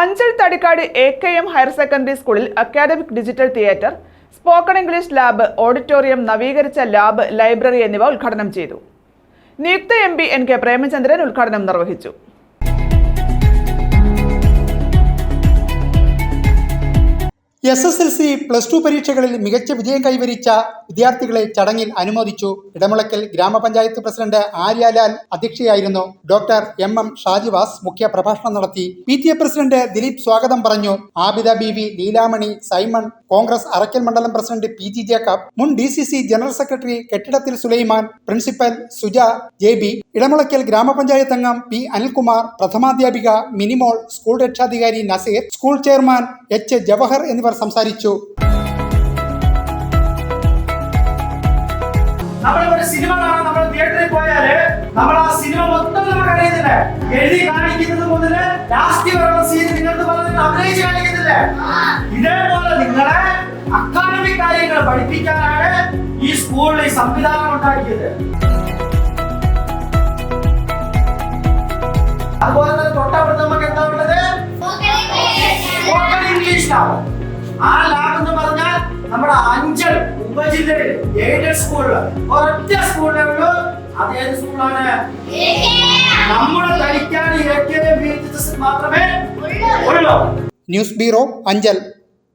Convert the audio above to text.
Anchal Thadikkad A K M higher secondary സ്കൂളിൽ academic digital theatre spoken English lab auditorium നവീകരിച്ച lab library എന്നിവ ഉദ്ഘാടനം ചെയ്തു. നിയുക്ത M P N K Premachandran ഉദ്ഘാടനം നിർവഹിച്ചു. S S L C plus two പരീക്ഷകളിൽ മികച്ച വിജയം കൈവരിച്ച വിദ്യാർത്ഥികളെ ചടങ്ങിൽ അനുമോദിച്ചു. ഇടമുളക്കൽ ഗ്രാമപഞ്ചായത്ത് പ്രസിഡന്റ് ആര്യാലാൽ അധ്യക്ഷയായിരുന്നു. ഡോക്ടർ എം എം ഷാജിവാസ് മുഖ്യ പ്രഭാഷണം നടത്തി. P T A president Dileep സ്വാഗതം പറഞ്ഞു. Abida B V Leelamani Simon Congress Arakkal മണ്ഡലം പ്രസിഡന്റ് പി ജി ജേക്കബ് മുൻ D C C general secretary കെട്ടിടത്തിൽ Sulaiman principal Suja J B Edamulakkal ഗ്രാമപഞ്ചായത്ത് അംഗം പി അനിൽകുമാർ പ്രഥമാധ്യാപിക മിനിമോൾ സ്കൂൾ രക്ഷാധികാരി Nazeer school chairman H Jawahar എന്നിവർ സംസാരിച്ചു. നമ്മൾ സിനിമ കാണാൻ നമ്മൾ തിയേറ്ററിൽ പോയാൽ നമ്മൾ ആ സിനിമ മൊത്തം നമുക്ക് അറിയുന്നില്ലേ എഴുതി കാണിക്കുന്നത് മുതൽ ലാസ്റ്റ് വരെയുള്ള സീൻ നിങ്ങൾക്ക് പറഞ്ഞ് അഭിനയിച്ച് കാണിക്കുന്നില്ലേ ഇതേപോലെ നിങ്ങളെ അക്കാദമിക് കാര്യങ്ങൾ പഠിപ്പിക്കാനാണ് ഈ സ്കൂളിൽ ഈ സംവിധാനം ഉണ്ടാക്കിയത്. അതുപോലെ തന്നെ തൊട്ടപ്പുറത്ത് നമുക്ക് എന്താ ഉള്ളത്? ഇംഗ്ലീഷ് ലാബ് ആ ലാബ് എന്ന് പറഞ്ഞാൽ നമ്മുടെ അഞ്ചൽ ഉപജില്ലയിൽ എയ്ഡഡ് സ്കൂളിൽ ഒരൊറ്റ സ്കൂളിലേ ഉള്ളൂ. അത് ഏത് സ്കൂളാണ് നമ്മുടെ തനിക്കാൻ മാത്രമേ ഉള്ളൂ. News bureau Anchal.